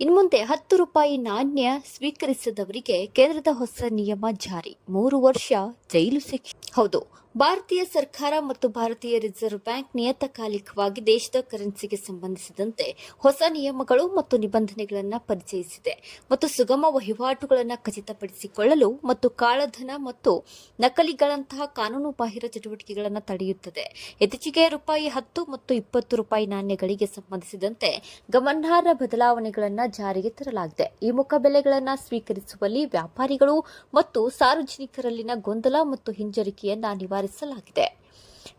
ಇನ್ಮುಂದೆ ಹತ್ತು ರೂಪಾಯಿ ನಾಣ್ಯ ಸ್ವೀಕರಿಸದವರಿಗೆ ಕೇಂದ್ರದ ಹೊಸ ನಿಯಮ ಜಾರಿ. ಮೂರು ವರ್ಷ ಜೈಲು ಶಿಕ್ಷೆ. ಹೌದು ಭಾರತೀಯ ಸರ್ಕಾರ ಮತ್ತು ಭಾರತೀಯ ರಿಸರ್ವ್ ಬ್ಯಾಂಕ್ ನಿಯತಕಾಲಿಕವಾಗಿ ದೇಶದ ಕರೆನ್ಸಿಗೆ ಸಂಬಂಧಿಸಿದಂತೆ ಹೊಸ ನಿಯಮಗಳು ಮತ್ತು ನಿಬಂಧನೆಗಳನ್ನು ಪರಿಚಯಿಸಿದೆ ಮತ್ತು ಸುಗಮ ವಹಿವಾಟುಗಳನ್ನು ಖಚಿತಪಡಿಸಿಕೊಳ್ಳಲು ಮತ್ತು ಕಾಳಧನ ಮತ್ತು ನಕಲಿಗಳಂತಹ ಕಾನೂನು ಬಾಹಿರ ಚಟುವಟಿಕೆಗಳನ್ನು ತಡೆಯುತ್ತದೆ. ಇತ್ತೀಚೆಗೆ ರೂಪಾಯಿ ಹತ್ತು ಮತ್ತು ಇಪ್ಪತ್ತು ರೂಪಾಯಿ ನಾಣ್ಯಗಳಿಗೆ ಸಂಬಂಧಿಸಿದಂತೆ ಗಮನಾರ್ಹ ಬದಲಾವಣೆಗಳನ್ನು ಜಾರಿಗೆ ತರಲಾಗಿದೆ. ಈ ಮುಖಬೆಲೆಗಳನ್ನು ಸ್ವೀಕರಿಸುವಲ್ಲಿ ವ್ಯಾಪಾರಿಗಳು ಮತ್ತು ಸಾರ್ವಜನಿಕರಲ್ಲಿನ ಗೊಂದಲ ಮತ್ತು ಹಿಂಜರಿಕೆಯನ್ನು ಹಿಂಜರಿಕೆಯನ್ನ ನಿವಾರಿಸಲಾಗಿದೆ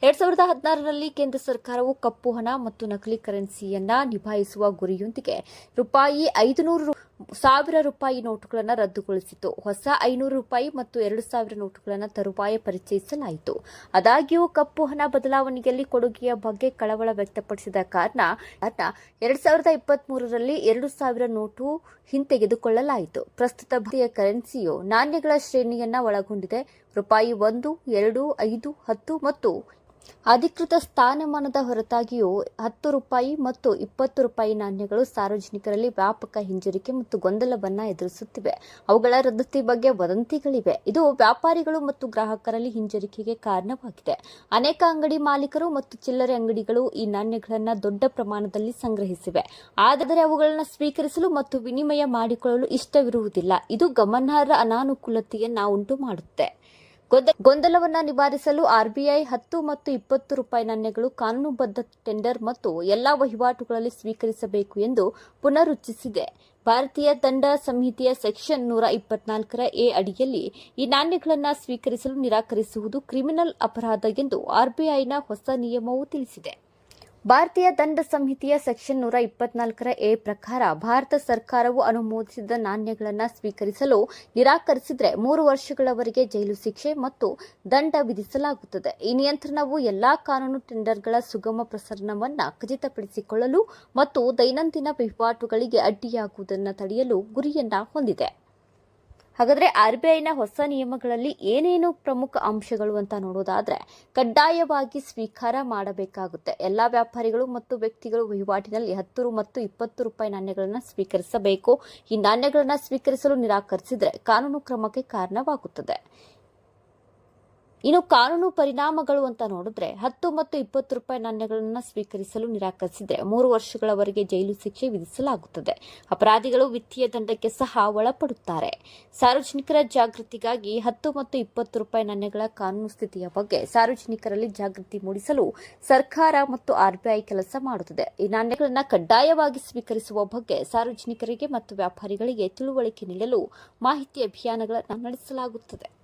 ಎರಡ್ ಸಾವಿರದ ಹದಿನಾರರಲ್ಲಿ ಕೇಂದ್ರ ಸರ್ಕಾರವು ಕಪ್ಪು ಹಣ ಮತ್ತು ನಕಲಿ ಕರೆನ್ಸಿಯನ್ನ ನಿಭಾಯಿಸುವ ಗುರಿಯೊಂದಿಗೆ ರೂಪಾಯಿ ರು- ಸಾವಿರ ರೂಪಾಯಿ ನೋಟುಗಳನ್ನು ರದ್ದುಗೊಳಿಸಿತು. ಹೊಸ ಐನೂರು ರೂಪಾಯಿ ಮತ್ತು ಎರಡು ಸಾವಿರ ನೋಟುಗಳನ್ನು ತರುವಾಯ ಪರಿಚಯಿಸಲಾಯಿತು. ಆದಾಗ್ಯೂ, ಕಪ್ಪು ಹಣ ಬದಲಾವಣೆಯಲ್ಲಿ ಕೊಡುಗೆಯ ಬಗ್ಗೆ ಕಳವಳ ವ್ಯಕ್ತಪಡಿಸಿದ ಕಾರಣ ಎರಡ್ ಸಾವಿರದ ಇಪ್ಪತ್ತ್ ಮೂರರಲ್ಲಿ ಎರಡು ಸಾವಿರ ನೋಟು ಹಿಂತೆಗೆದುಕೊಳ್ಳಲಾಯಿತು. ಪ್ರಸ್ತುತ ಭಾರತೀಯ ಕರೆನ್ಸಿಯು ನಾಣ್ಯಗಳ ಶ್ರೇಣಿಯನ್ನ ಒಳಗೊಂಡಿದೆ. ರೂಪಾಯಿ ಒಂದು, ಎರಡು, ಐದು, ಹತ್ತು ಮತ್ತು ಅಧಿಕೃತ ಸ್ಥಾನಮಾನದ ಹೊರತಾಗಿಯೂ ಹತ್ತು ರೂಪಾಯಿ ಮತ್ತು ಇಪ್ಪತ್ತು ರೂಪಾಯಿ ನಾಣ್ಯಗಳು ಸಾರ್ವಜನಿಕರಲ್ಲಿ ವ್ಯಾಪಕ ಹಿಂಜರಿಕೆ ಮತ್ತು ಗೊಂದಲವನ್ನು ಎದುರಿಸುತ್ತಿವೆ. ಅವುಗಳ ರದ್ದತಿ ಬಗ್ಗೆ ವದಂತಿಗಳಿವೆ. ಇದು ವ್ಯಾಪಾರಿಗಳು ಮತ್ತು ಗ್ರಾಹಕರಲ್ಲಿ ಹಿಂಜರಿಕೆಗೆ ಕಾರಣವಾಗಿದೆ. ಅನೇಕ ಅಂಗಡಿ ಮಾಲೀಕರು ಮತ್ತು ಚಿಲ್ಲರೆ ಅಂಗಡಿಗಳು ಈ ನಾಣ್ಯಗಳನ್ನು ದೊಡ್ಡ ಪ್ರಮಾಣದಲ್ಲಿ ಸಂಗ್ರಹಿಸಿವೆ. ಆದರೆ ಅವುಗಳನ್ನು ಸ್ವೀಕರಿಸಲು ಮತ್ತು ವಿನಿಮಯ ಮಾಡಿಕೊಳ್ಳಲು ಇಷ್ಟವಿರುವುದಿಲ್ಲ. ಇದು ಗಮನಾರ್ಹ ಅನಾನುಕೂಲತೆಯನ್ನು ಉಂಟು ಮಾಡುತ್ತೆ ಗೊಂದಲವನ್ನ ನಿವಾರಿಸಲು ಆರ್ಬಿಐ ಹತ್ತು ಮತ್ತು ಇಪ್ಪತ್ತು ರೂಪಾಯಿ ನಾಣ್ಯಗಳು ಕಾನೂನುಬದ್ಧ ಟೆಂಡರ್ ಮತ್ತು ಎಲ್ಲಾ ವಹಿವಾಟುಗಳಲ್ಲಿ ಸ್ವೀಕರಿಸಬೇಕು ಎಂದು ಪುನರುಚ್ಚರಿಸಿದೆ ಭಾರತೀಯ ದಂಡ ಸಂಹಿತೆಯ ಸೆಕ್ಷನ್ ನೂರ ಇಪ್ಪತ್ನಾಲ್ಕರ ಎ ಅಡಿಯಲ್ಲಿ ಈ ನಾಣ್ಯಗಳನ್ನು ಸ್ವೀಕರಿಸಲು ನಿರಾಕರಿಸುವುದು ಕ್ರಿಮಿನಲ್ ಅಪರಾಧ ಎಂದು ಆರ್ಬಿಐನ ಹೊಸ ನಿಯಮವು ತಿಳಿಸಿದೆ. ಭಾರತೀಯ ದಂಡ ಸಂಹಿತೆಯ ಸೆಕ್ಷನ್ ನೂರ ಇಪ್ಪತ್ನಾಲ್ಕರ ಎ ಪ್ರಕಾರ ಭಾರತ ಸರ್ಕಾರವು ಅನುಮೋದಿಸಿದ ನಾಣ್ಯಗಳನ್ನು ಸ್ವೀಕರಿಸಲು ನಿರಾಕರಿಸಿದರೆ ಮೂರು ವರ್ಷಗಳವರೆಗೆ ಜೈಲು ಶಿಕ್ಷೆ ಮತ್ತು ದಂಡ ವಿಧಿಸಲಾಗುತ್ತದೆ. ಈ ನಿಯಂತ್ರಣವು ಎಲ್ಲಾ ಕಾನೂನು ಟೆಂಡರ್ಗಳ ಸುಗಮ ಪ್ರಸರಣವನ್ನು ಖಚಿತಪಡಿಸಿಕೊಳ್ಳಲು ಮತ್ತು ದೈನಂದಿನ ವಹಿವಾಟುಗಳಿಗೆ ಅಡ್ಡಿಯಾಗುವುದನ್ನು ತಡೆಯಲು ಗುರಿಯನ್ನ ಹೊಂದಿದೆ. ಹಾಗಾದ್ರೆ ಐನ ಹೊಸ ನಿಯಮಗಳಲ್ಲಿ ಏನೇನು ಪ್ರಮುಖ ಅಂಶಗಳು ಅಂತ ನೋಡೋದಾದ್ರೆ ಕಡ್ಡಾಯವಾಗಿ ಸ್ವೀಕಾರ ಮಾಡಬೇಕಾಗುತ್ತೆ. ಎಲ್ಲಾ ವ್ಯಾಪಾರಿಗಳು ಮತ್ತು ವ್ಯಕ್ತಿಗಳು ವಹಿವಾಟಿನಲ್ಲಿ ಹತ್ತು ಮತ್ತು ಇಪ್ಪತ್ತು ರೂಪಾಯಿ ನಾಣ್ಯಗಳನ್ನು ಸ್ವೀಕರಿಸಬೇಕು. ಈ ನಾಣ್ಯಗಳನ್ನು ಸ್ವೀಕರಿಸಲು ನಿರಾಕರಿಸಿದರೆ ಕಾನೂನು ಕ್ರಮಕ್ಕೆ ಕಾರಣವಾಗುತ್ತದೆ. ಇನ್ನು ಕಾನೂನು ಪರಿಣಾಮಗಳು ಅಂತ ನೋಡಿದ್ರೆ ಹತ್ತು ಮತ್ತು ಇಪ್ಪತ್ತು ರೂಪಾಯಿ ನಾಣ್ಯಗಳನ್ನು ಸ್ವೀಕರಿಸಲು ನಿರಾಕರಿಸಿದ್ರೆ ಮೂರು ವರ್ಷಗಳವರೆಗೆ ಜೈಲು ಶಿಕ್ಷೆ ವಿಧಿಸಲಾಗುತ್ತದೆ. ಅಪರಾಧಿಗಳು ವಿತ್ತೀಯ ದಂಡಕ್ಕೆ ಸಹ ಒಳಪಡುತ್ತಾರೆ. ಸಾರ್ವಜನಿಕರ ಜಾಗೃತಿಗಾಗಿ ಹತ್ತು ಮತ್ತು ಇಪ್ಪತ್ತು ರೂಪಾಯಿ ನಾಣ್ಯಗಳ ಕಾನೂನು ಸ್ಥಿತಿಯ ಬಗ್ಗೆ ಸಾರ್ವಜನಿಕರಲ್ಲಿ ಜಾಗೃತಿ ಮೂಡಿಸಲು ಸರ್ಕಾರ ಮತ್ತು ಆರ್ಬಿಐ ಕೆಲಸ ಮಾಡುತ್ತದೆ. ಈ ನಾಣ್ಯಗಳನ್ನು ಕಡ್ಡಾಯವಾಗಿ ಸ್ವೀಕರಿಸುವ ಬಗ್ಗೆ ಸಾರ್ವಜನಿಕರಿಗೆ ಮತ್ತು ವ್ಯಾಪಾರಿಗಳಿಗೆ ತಿಳುವಳಿಕೆ ನೀಡಲು ಮಾಹಿತಿ ಅಭಿಯಾನಗಳನ್ನು ನಡೆಸಲಾಗುತ್ತದೆ.